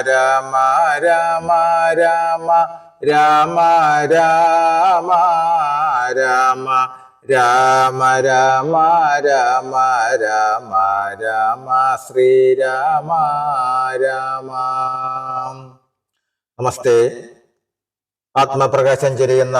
രാമ രാമ രാമ രാമ രാമ രാമ രാമ രാമ രാമ രാമ രാമ ശ്രീരാമ രാമ നമസ്തേ ആത്മപ്രകാശം ചെയ്യുന്ന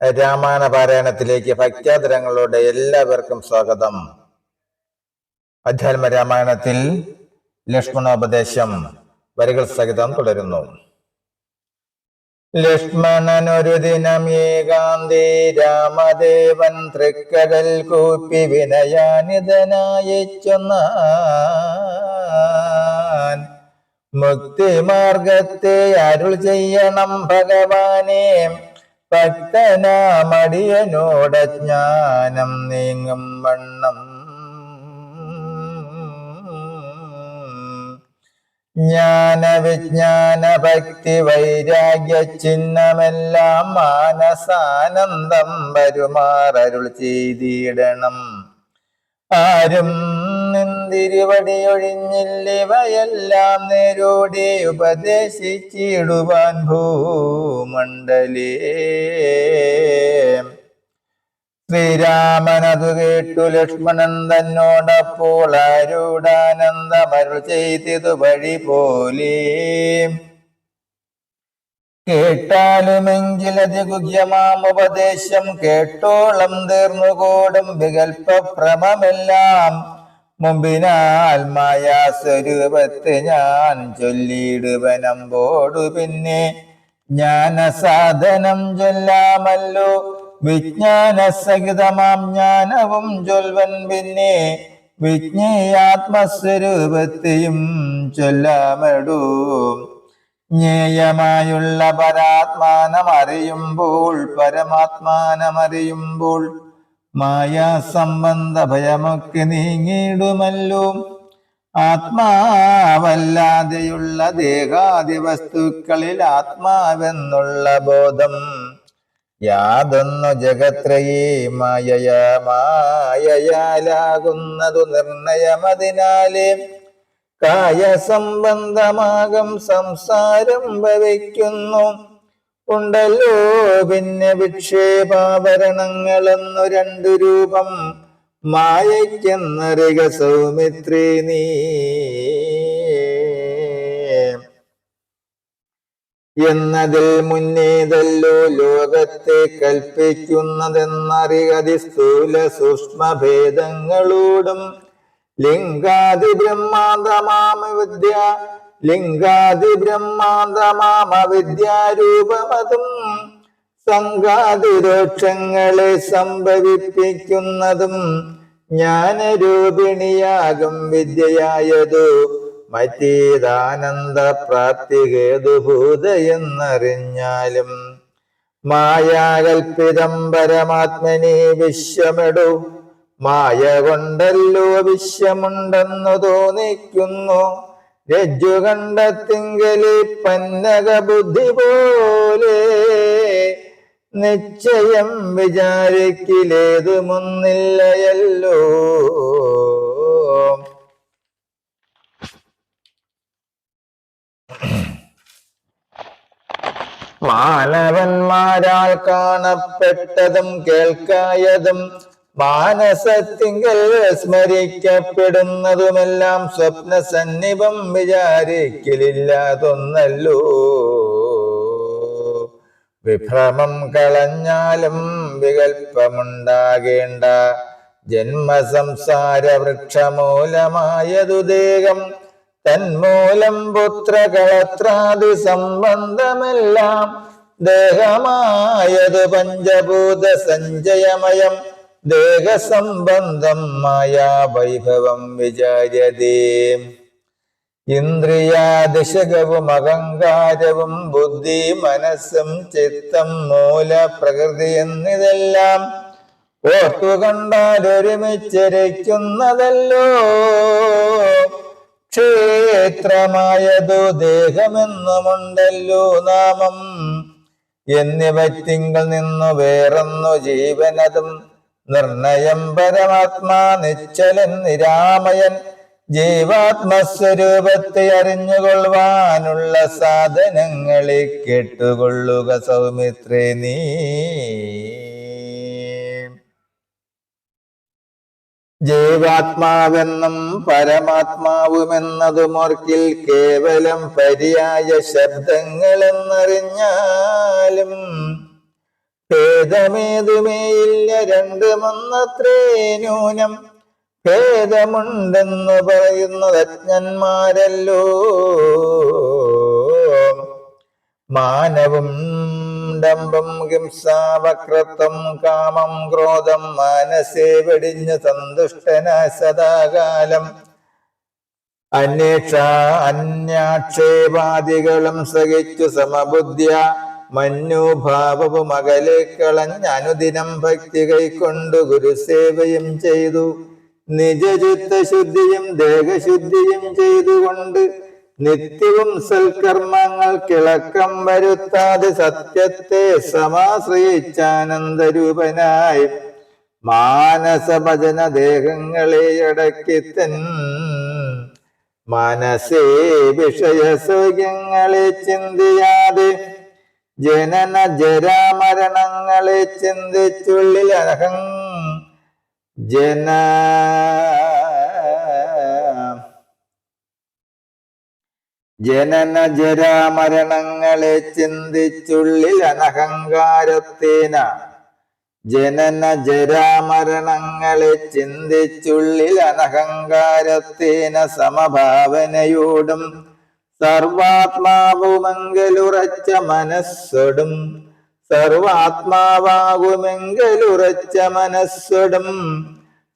രാമായണ പാരായണത്തിലേക്ക് ഭക്യാതരങ്ങളുടെ എല്ലാവർക്കും സ്വാഗതം അധ്യാത്മ രാമായണത്തിൽ ലക്ഷ്മണോപദേശം വരികൾ സഹിതം തുടരുന്നു. ലക്ഷ്മണനൊരു ദിനം ഏകാന്തി രാമദേവൻ തൃക്കടൽ കൂപ്പി വിനയാനിതനായി ചൊന്നാൻ മുക്തിമാർഗത്തെ അരുൾ ചെയ്യണം ഭഗവാനെ ഭക്തനാമടിയനോട ജ്ഞാനം നീങ്ങും വണ്ണം ജ്ഞാന വിജ്ഞാന ഭക്തി വൈരാഗ്യ ചിഹ്നമെല്ലാം മാനസാനന്ദം വരുമാറരുൾ ചെയ്തിടണം. ആരും നിന്തിരുവടിയൊഴിഞ്ഞില്ലിവയെല്ലാം നേരോടെ ഉപദേശിച്ചിടുവാൻ ഭൂമണ്ഡലേ. ശ്രീരാമനതു കേട്ടു ലക്ഷ്മണൻ തന്നോടപ്പോൾ ആരൂഢാനന്ദമരുൾ ചെയ്തതു വഴി പോലെ. കേട്ടാലുമെങ്കിലതി ഗുഹ്യമാം ഉപദേശം കേട്ടോളം തീർന്നുകൂടും വികൽപ്പ ഭ്രമമെല്ലാം മുമ്പിനാൽ മായാ സ്വരൂപത്തെ ഞാൻ ചൊല്ലിയിടുവനമ്പോടു പിന്നെ. ജ്ഞാനസാധനം ചൊല്ലാമല്ലോ. വിജ്ഞാന സഹിതമാം ജ്ഞാനവും ചൊൽവൻ പിന്നെ വിജ്ഞേയാത്മസ്വരൂപത്തെയും ചൊല്ലാമടൂ ജ്ഞേയമായുള്ള പരാത്മാനമറിയുമ്പോൾ പരമാത്മാനമറിയുമ്പോൾ മായാ സംബന്ധ ഭയമൊക്കെ നീങ്ങിയിടുമല്ലോ. ആത്മാവല്ലാതെയുള്ള ദേഹാദി വസ്തുക്കളിൽ ആത്മാവെന്നുള്ള ബോധം യാതൊന്നു ജഗത്രയേ മായയ മായയാലാകുന്നതു നിർണയമതിനാലേ. കായ സംബന്ധമാകം സംസാരം ഭവിക്കുന്നു ഉണ്ടല്ലോ പിന്നെ വിക്ഷേപാഭരണങ്ങളെന്നു രണ്ടു രൂപം. മായയ്ക്കെന്നറിക സൗമിത്രി നീ. എന്നതിൽ മുന്നേതല്ലോ ലോകത്തെ കൽപ്പിക്കുന്നതെന്നറിയതി സ്ഥൂല സൂക്ഷ്മഭേദങ്ങളോടും ലിംഗാതി ബ്രഹ്മാന്തമാമ വിദ്യ ലിംഗാതി ബ്രഹ്മാന്തമാമ വിദ്യാരൂപമതും സംഘാതിരോക്ഷങ്ങളെ സംഭവിപ്പിക്കുന്നതും ജ്ഞാനരൂപിണിയാകും വിദ്യയായതു. മറ്റേതാനന്ദ പ്രാപ്തി മായാകൽപ്പിതം പരമാത്മനെ വിശ്വമെടു. മായ കൊണ്ടല്ലോ വിശ്വമുണ്ടെന്നു തോന്നിക്കുന്നു. രജ്ജു കണ്ടത്തിങ്കലി പന്നക ബുദ്ധി പോലെ നിശ്ചയം വിചാരിക്കിലേതുമൊന്നില്ലയല്ലോ. മാനവന്മാരാൽ കാണപ്പെട്ടതും കേൾക്കായതും മാനസത്തിങ്കൽ സ്മരിക്കപ്പെടുന്നതുമെല്ലാം സ്വപ്ന സന്നിപം വിചാരിക്കലില്ലാതൊന്നല്ലോ. വിഭ്രമം കളഞ്ഞാലും വികൽപ്പമുണ്ടാകേണ്ട ജന്മസംസാര വൃക്ഷമൂലമായതു ദേഹം തന്മൂലം പുത്രകളത്രാദി സംബന്ധമെല്ലാം ദേഹമായതു പഞ്ചഭൂത സഞ്ചയമയം. ദേഹസംബന്ധം മായാ വൈഭവം വിചാര്യതേ. ഇന്ദ്രിയാദിശകവും അഹങ്കാരവും ബുദ്ധി മനസ്സും ചിത്തം മൂല പ്രകൃതി എന്നിതെല്ലാം ഓർത്തുകണ്ടാൽ ഒരുമിച്ചിരിക്കുന്നതല്ലോ. ക്ഷേത്രമായതു ദേഹമെന്നുമുണ്ടല്ലോ നാമം. എന്നിവറ്റിങ്കിൽ നിന്നു വേറൊന്നു ജീവനതും നിർണയം പരമാത്മാ നിശ്ചലൻ നിരാമയൻ. ജീവാത്മസ്വരൂപത്തെ അറിഞ്ഞുകൊള്ളുവാനുള്ള സാധനങ്ങളെ കേട്ടുകൊള്ളുക സൗമിത്രേ നീ. ജീവാത്മാവെന്നും പരമാത്മാവുമെന്നതുമോർക്കിൽ കേവലം പര്യായ ശബ്ദങ്ങളെന്നറിഞ്ഞാലും ഭേദമേതുമേയില്ല രണ്ടുമൊന്നത്രേ ന്യൂനം ഭേദമുണ്ടെന്ന് പറയുന്നത് അജ്ഞന്മാരല്ലോ മാനവും ഡംബം ഹിംസാവക്രത്വം കാമം ക്രോധം മനസ്സേ വെടിഞ്ഞു സന്തുഷ്ടന സദാകാലം. അന്വേഷ അന്യാക്ഷേപാദികളും സഹിച്ചു സമബുദ്ധ്യ മഞ്ഞുഭാവവും അകലെ കളഞ്ഞ് അനുദിനം ഭക്തി കൈക്കൊണ്ടു ഗുരുസേവയും ചെയ്തു. നിജചിത്ത ശുദ്ധിയും ദേഹശുദ്ധിയും ചെയ്തുകൊണ്ട് നിത്യവും സൽക്കർമ്മങ്ങൾ കിളക്കം വരുത്താതെ സത്യത്തെ സമാശ്രയിച്ചാനന്ദരൂപനായി മാനസഭജന ദേഹങ്ങളെ അടക്കി തൻ മനസ്സേ വിഷയസൗഖ്യങ്ങളെ ചിന്തിയാതെ ജനന ജരാമരണങ്ങളെ ചിന്തിച്ചുള്ളിൽ അഹം ജന ജനന ജരാമരണങ്ങളെ ചിന്തിച്ചുള്ളിൽ അനഹങ്കാരത്തേന. ജനന ജരാമരണങ്ങളെ ചിന്തിച്ചുള്ളിൽ അനഹങ്കാരത്തേന സമഭാവനയോടും സർവാത്മാവുമെങ്കിലുറച്ച മനസ്സൊടും സർവാത്മാവാകുമെങ്കിലുറച്ച മനസ്സൊടും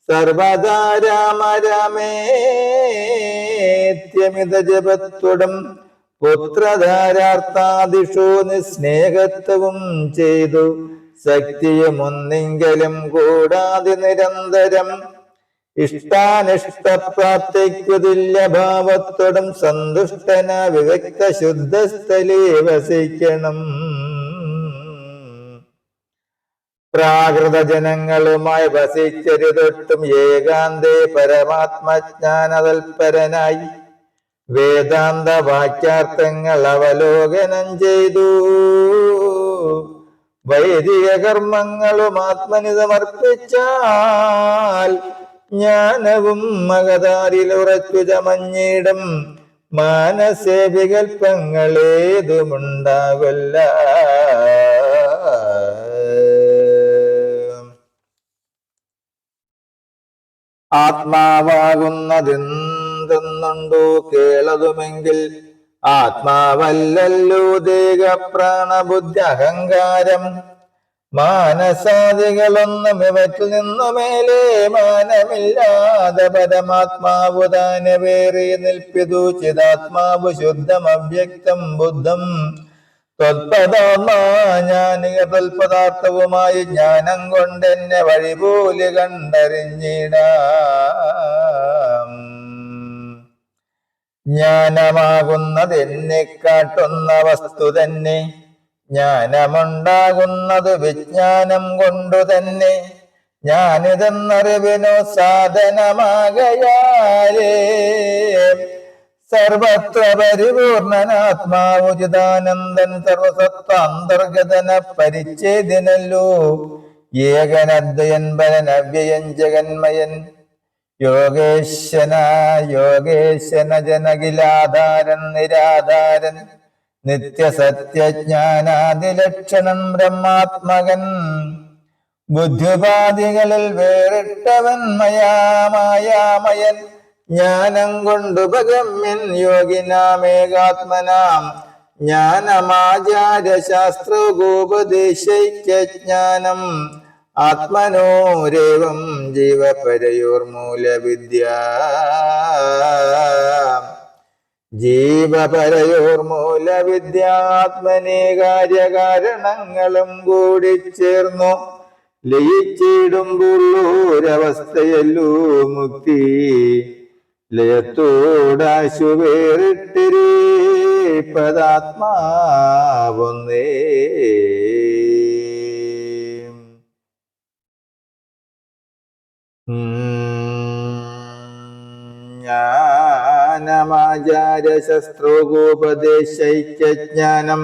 സർവധാരാമരമേത്യമിത ജപത്വടം പുത്രധാരാർത്ഥാദിഷു നിസ്നേഹത്വവും ചെയ്തു. ശക്തിയുമൊന്നെങ്കിലും കൂടാതെ നിരന്തരം ഇഷ്ടാനിഷ്ടപ്രാപ്തിക്കുതില്ല ഭാവത്തോടും സന്തുഷ്ടന വിവക്ത ശുദ്ധസ്ഥലേ വസിക്കണം. പ്രാകൃത ജനങ്ങളുമായി വസിച്ചരുതൊട്ടും ഏകാന്തേ പരമാത്മജ്ഞാനതൽപരനായി. വേദാന്ത വാക്യാർത്ഥങ്ങൾ അവലോകനം ചെയ്തു. വൈദിക കർമ്മങ്ങളും ആത്മനി സമർപ്പിച്ചാൽ ജ്ഞാനവും മകതാരിലുറച്ചു ചമഞ്ഞിടും മാനസേ വികൽപ്പങ്ങളേതുമുണ്ടാകൊല്ല ആത്മാവാകുന്നതെന്തെന്നുണ്ടോ കേളതുമെങ്കിൽ. ആത്മാവല്ലല്ലോ ദേഹ പ്രാണബുദ്ധി അഹങ്കാരം മാനസാദികളൊന്നും ഇവറ്റിൽ നിന്നു മേലെ മാനമില്ലാതെ പരമാത്മാവു താനെ വേറെ നിൽപ്പിതു. ചിതാത്മാവ് ശുദ്ധം അവ്യക്തം ബുദ്ധം. തൽപദാർത്ഥവുമായി ജ്ഞാനം കൊണ്ട് എന്നെ കണ്ടറിഞ്ഞിട കണ്ടറിഞ്ഞിടാം. ജ്ഞാനമാകുന്നത് എന്നെ കാട്ടുന്ന വസ്തു തന്നെ ജ്ഞാനമുണ്ടാകുന്നത് വിജ്ഞാനം കൊണ്ടു തന്നെ ഞാനിതെന്നറിവിനു സാധനമാകയാലേ. സർവത്ര പരിപൂർണനാത്മാവുചിതാനന്ദൻ സർവസത്വ അന്തർഗതന പരിച്ഛേദിനല്ലോ. ഏകനദ്വയൻ ബലൻ അവ്യയൻ ജഗന്മയൻ. യോഗേശന യോഗേശന ജനകിലാധാരൻ നിരാധാരൻ. നിത്യസത്യജ്ഞാനാദിലക്ഷണൻ ബ്രഹ്മാത്മകൻ. ബുദ്ധിപാദികളിൽ വേറിട്ടവൻ മയാമായാമയൻ ജ്ഞാനം കൊണ്ടുപഗമ്യൻ യോഗിനാമേകാത്മനാം. ജ്ഞാനം ആത്മനോരേവം ജീവപരയോർമൂലവിദ്യ ജീവപരയോർമൂലവിദ്യ. ആത്മനേ കാര്യകാരണങ്ങളും കൂടി ചേർന്നു. ലയിച്ചിടുമ്പോഴൊരവസ്ഥയല്ലോ മുക്തി. ലയത്തോടാശു വേറിട്ടിരേ പദാത്മാവൊന്നേ ജ്ഞാനമാചാര്യശസ്ത്രോപദേശൈക്യജ്ഞാനം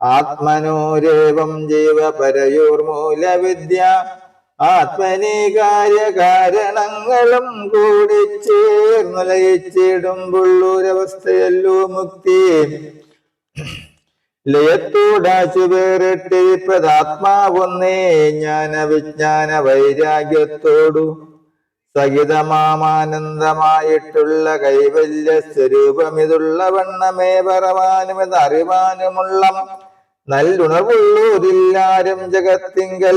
ആത്മനോരേവം ജീവപരയോർമൂലവിദ്യ ആത്മനി കാര്യകാരണങ്ങളും കൂടി ചേർന്നു ലയിച്ചിടുമ്പുള്ളൊരവസ്ഥയല്ലോ മുക്തി. ലയത്തോടാശു വേറിട്ടിരിപ്പതാത്മാവൊന്നേ ജ്ഞാന വിജ്ഞാന വൈരാഗ്യത്തോടു സഹിതമാമാനന്ദമായിട്ടുള്ള കൈവല്യ സ്വരൂപമിതുള്ള വണ്ണമേ പറവാനും ഇത് അറിവാനുമുള്ള നല്ലുണവുള്ളൂരില്ലാരും ജഗത്തിങ്കൽ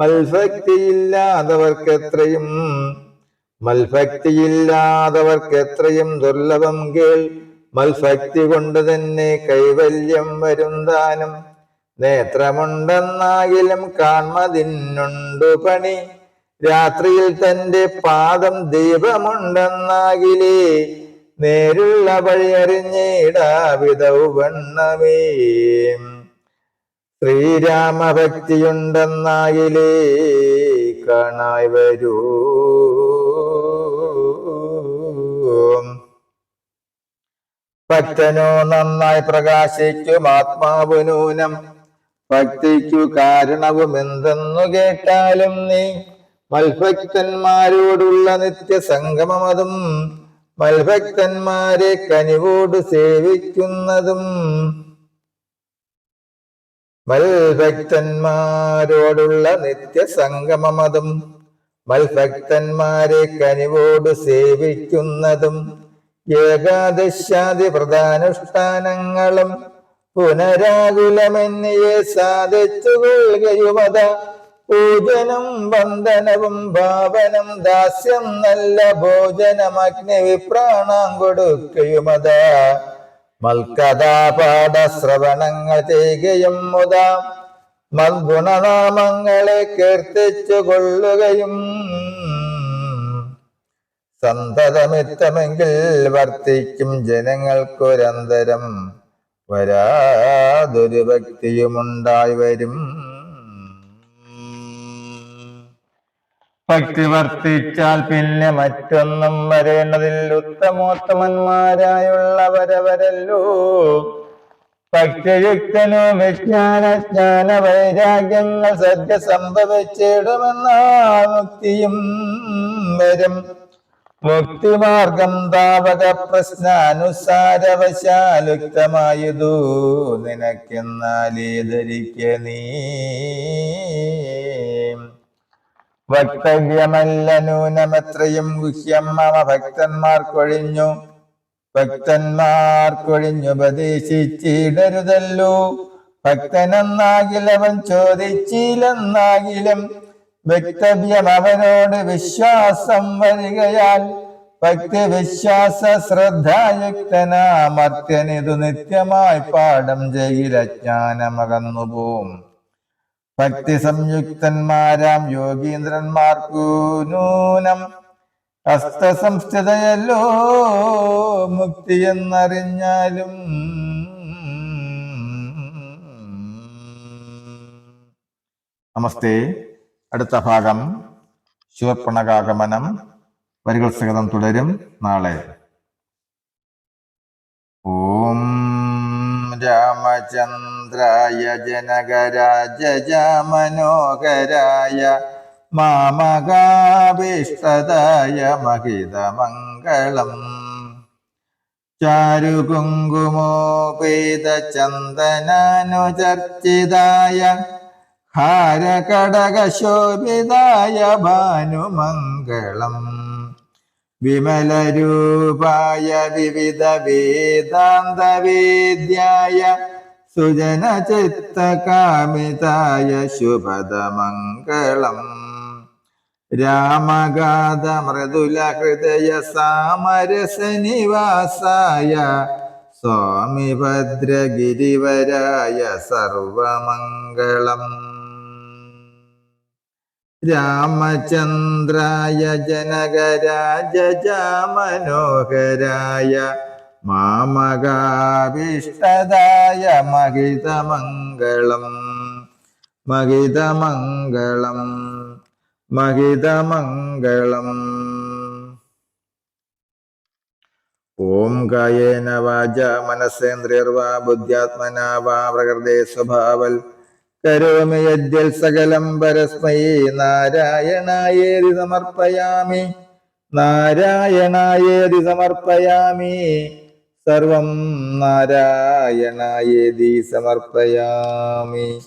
മൽഭക്തിയില്ലാതവർക്കെത്രയും മൽഭക്തിയില്ലാതവർക്കെത്രയും? ദുർലഭം കേൾ. മൽഭക്തി കൊണ്ട് തന്നെ കൈവല്യം വരും താനും നേത്രമുണ്ടെന്നാകിലും കാൺമതിന്നുണ്ടു പണി. രാത്രിയിൽ തന്റെ പാദം ദീപമുണ്ടെന്നാകിലേ. നേരുള്ള വഴി അറിഞ്ഞിടാവിധവു വണ്ണമേ. ശ്രീരാമഭക്തിയുണ്ടെന്നാകിലേ കാണായി വരൂ. ഭക്തനോ നന്നായി പ്രകാശിക്കും ആത്മാവ് നൂനം. ഭക്തിക്കു കാരണവും എന്തെന്നു കേട്ടാലും നീ മൽഭക്തന്മാരോടുള്ള നിത്യസംഗമതും മൽഭക്തന്മാരെ കനിവോട് സേവിക്കുന്നതും മൽഭക്തന്മാരോടുള്ള നിത്യസംഗമതും മൽഭക്തന്മാരെ കനിവോട് സേവിക്കുന്നതും ഏകാദശാദി പ്രധാനുഷ്ഠാനങ്ങളും പുനരാകുലമെന്നിയെ സാധിച്ചു കൊള്ളുകയുമത. പൂജനം വന്ദനവും ഭാവനം ദാസ്യം നല്ല ഭോജനം അഗ്നിവിപ്രാണം കൊടുക്കുകയുമത. മൽക്കഥാപാഠ ശ്രവണങ്ങൾ ചെയ്യുകയും മുതാ മൽഗുണനാമങ്ങളെ കീർത്തിച്ചു കൊള്ളുകയും സന്തതമിത്തമെങ്കിൽ വർത്തിക്കും ജനങ്ങൾക്കൊരന്തരം വരാതൊരു ഭക്തിയുമുണ്ടായി വരും. ഭക്തി വർത്തിച്ചാൽ പിന്നെ മറ്റൊന്നും വരേണ്ടതിൽ ഉത്തമോത്തമന്മാരായുള്ളവരവരല്ലോ. ഭക്തിയുക്തനോ വിജ്ഞാന ജ്ഞാന വൈരാഗ്യങ്ങൾ സദ്യ സംഭവിച്ചിടുമെന്ന മുക്തിയും വരും. മുക്തിമാർഗം താപക പ്രശ്നാനുസാരവശാലുക്തമായതു നിനക്കെന്നാലേ ധരിക്ക നീ വക്തവ്യമല്ല നൂനമത്രയും ഗുഹ്യം മമ ഭക്തന്മാർക്കൊഴിഞ്ഞു. ഭക്തന്മാർക്കൊഴിഞ്ഞുപദേശിച്ചിടരുതല്ലോ ഭക്തനെന്നാകിലവൻ ചോദിച്ചില്ലെന്നാകിലും വ്യക്തവ്യം അവനോട് വിശ്വാസം വരികയാൽ ഭക്തി വിശ്വാസ ശ്രദ്ധായുക്തനാമർത്യനിതു നിത്യമായി പാഠം ചെയ്യിലജ്ഞാനമകന്നുപോം ഭക്തി സംയുക്തന്മാരാം യോഗീന്ദ്രന്മാർക്കു നൂനം ഹസ്തസംസ്ഥിതയല്ലോ മുക്തി എന്നറിഞ്ഞാലും നമസ്തേ. അടുത്ത ഭാഗം ശിവപ്രണകാഗമനം. വരികൾ സഹിതം തുടരും നാളെ. ഓം രാമചന്ദ്രായ ജനകരാജ മനോഹരായ മാമകാഭീഷ്ടതായ മഹിതമംഗളം. ചാരുകുങ്കുമോപേത ചന്ദനാനുചർച്ചിതായ ഹാരകടകശോഭിതായ ഭാനുമംഗളം. വിമലരൂപായ വിവിധ വേദാന്തവേദ്യായ സുജനചിത്തകാമിതായ ശുഭദമംഗളം രാമഗാഥ മൃദുല ഹൃദയ സാമരസനിവാസായ സ്വാമി ഭദ്രഗിരിവരായ സർവമംഗളം. രാമചന്ദ്രായ ജനകരാജാമനോഹരായ മാമകാഭീഷ്ടതായ മഹിതമംഗളം മഹിതമംഗളം മഹിതമംഗളം. ഓം കായേന വാച മനസ്സേന്ദ്രിയർവാ ബുദ്ധ്യാത്മനാ പ്രകൃതേ സ്വഭാവൽ കരോമി യദ്യൽ സകലം പരസ്മയേ നാരായണായേതി സമർപ്പയാമി. നാരായണായേതി സമർപ്പയാമി. സർവം നാരായണായേതി സമർപ്പയാമി.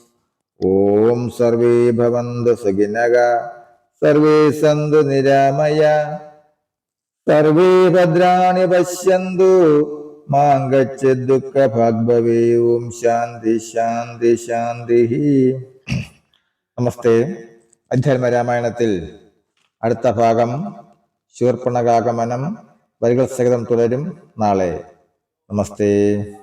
ഓം സർവേ ഭവന്തു സുഖിനക. സർവേ സന്തു നിരാമയ. സർവേ ഭദ്രാണി പശ്യന്തു. മാങ്കച്ച് ദുഃഖ ഭാഗ്ഭവേ ഓം ശാന്തി ശാന്തി ശാന്തി. നമസ്തേ. അധ്യാത്മ രാമായണത്തിൽ അടുത്ത ഭാഗം ശൂർപ്പണകാഗമനം വരികൾ സഹിതം തുടരും നാളെ. നമസ്തേ.